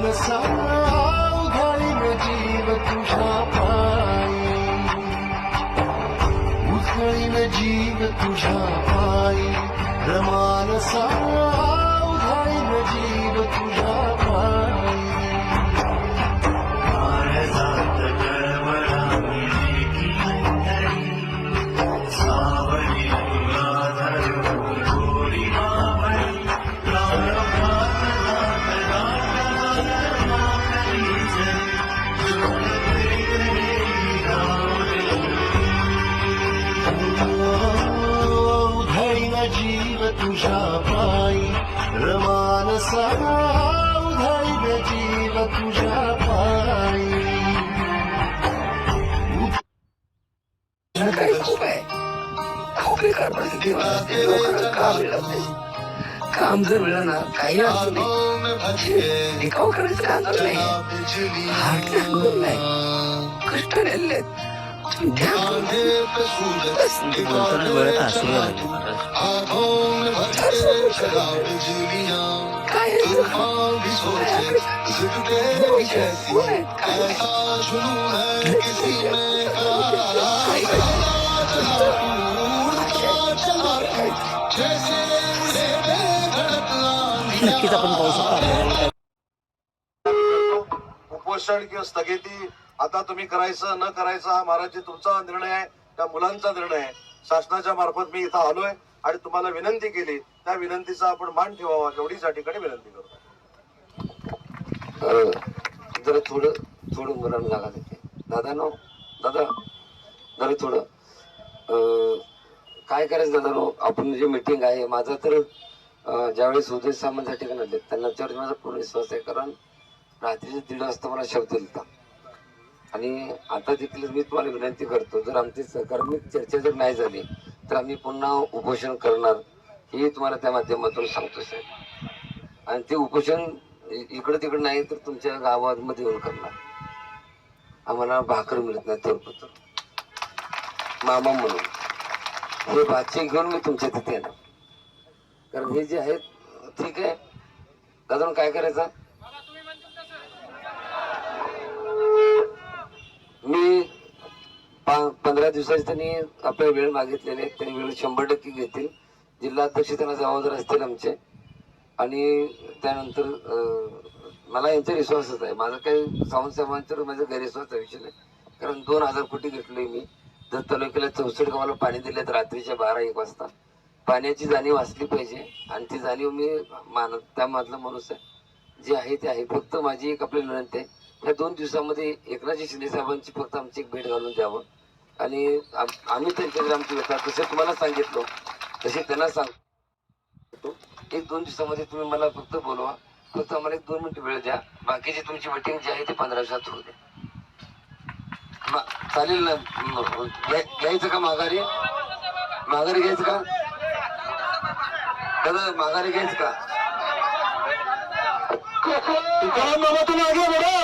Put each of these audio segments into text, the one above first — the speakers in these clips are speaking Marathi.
मानसा उधळीन जीव तुझा पायी. उधळीन जीव तुझा पायी. रमानसा उधळीन तुझ्या पायी रमानसा उधळीन जीव तुझ्या पायी काय खूप आहे? खूप बेकार काम मिळत नाही. काम जर मिळालं ना काही नाही. टिकाऊ करायचं काम नाही. नाही. कष्ट राहिले तुम्ही द्या करून. नक्कीच आपण पाहू शकतो उपोषण किंवा स्थगिती आता तुम्ही करायचं न करायचं हा महाराज तुमचा निर्णय आहे त्या मुलांचा निर्णय आहे. शासनाच्या मार्फत मी इथं आलोय. आणि तुम्हाला विनंती केली त्या विनंतीचा आपण मान ठेवावा एवढीच या ठिकाणी विनंती करतो. जरा थोडं थोडं मुलांना जागा देते दादा नो दादा? जरा थोडं. काय करायचं दादा नो आपण जे मीटिंग आहे माझा तर ज्यावेळेस उदय सामंत ठिकाणी आले त्यांना त्यावर माझा पूर्ण विश्वास आहे कारण रात्रीचे दीड वाजता मला शब्द दिलता. आणि आता देखील मी तुम्हाला विनंती करतो जर आमची सहकार्मिक चर्चा जर नाही झाली तर आम्ही पुन्हा उपोषण करणार हे तुम्हाला त्या माध्यमातून सांगतो साहेब. आणि ते उपोषण इकडं तिकडं नाही तर तुमच्या गावामध्ये येऊन करणार. आम्हाला भाकर मिळत नाही तर मामा म्हणून. हे भाचे घेऊन मी तुमच्या तिथे येणार. कारण हे जे आहेत ठीक आहे. दादा काय करायचं? मी पंधरा दिवसाची त्यांनी आपल्या वेळ मागितलेले आहे. त्यांनी वेळ शंभर टक्के घेतील. जिल्हा अध्यक्ष त्यांना जबाबदार असतील आमचे. आणि त्यानंतर मला यांचा विश्वासच आहे. माझा काही सावंत साहेबांच्यावर माझा गैरविश्वासचा विषय नाही. कारण दोन हजार कोटी घेतलोय मी. जर तालुक्याला चौसष्ट गावाला पाणी दिले तर रात्रीच्या बारा एक वाजता. पाण्याची जाणीव असली पाहिजे. आणि ती जाणीव मी मान त्यामधला माणूस आहे. जे आहे ते आहे. फक्त माझी एक आपली विनंती आहे. ह्या दोन दिवसामध्ये एकनाथजी शिंदे साहेबांची फक्त आमची एक भेट घालून द्यावं. आणि आम्ही त्यांच्याकडे आमची व्यथा तसे तुम्हाला सांगितलो तसे त्यांना सांगतो एक दोन दिवसामध्ये तुम्ही मला फक्त बोलवा. फक्त आम्हाला एक दोन मिनिट वेळ द्या. बाकीची तुमची मीटिंग जी आहे ती पंधरा दिवसात होऊ द्या चालेल ना? घ्यायचं का माघारी? माघारी घ्यायचं का? दादा माघारी घ्यायचं का? तुकाराम बाबा तुम्ही आगे बढा!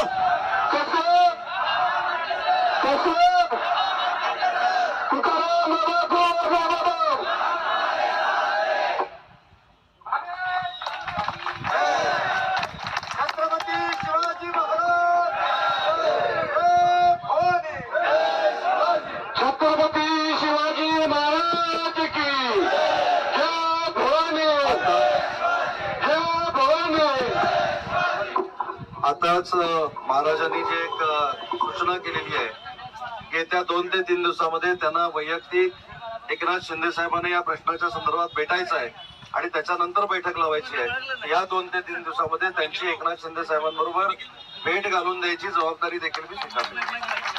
आताच महाराजांनी जे एक सूचना केलेली आहे येत्या दोन ते तीन दिवसामध्ये त्यांना वैयक्तिक एकनाथ शिंदे साहेबांना या प्रश्नाच्या संदर्भात भेटायचं आहे आणि त्याच्यानंतर बैठक लावायची आहे. या दोन ते तीन दिवसामध्ये त्यांची एकनाथ शिंदे साहेबांबरोबर भेट घालून द्यायची जबाबदारी देखील मी स्वीकारली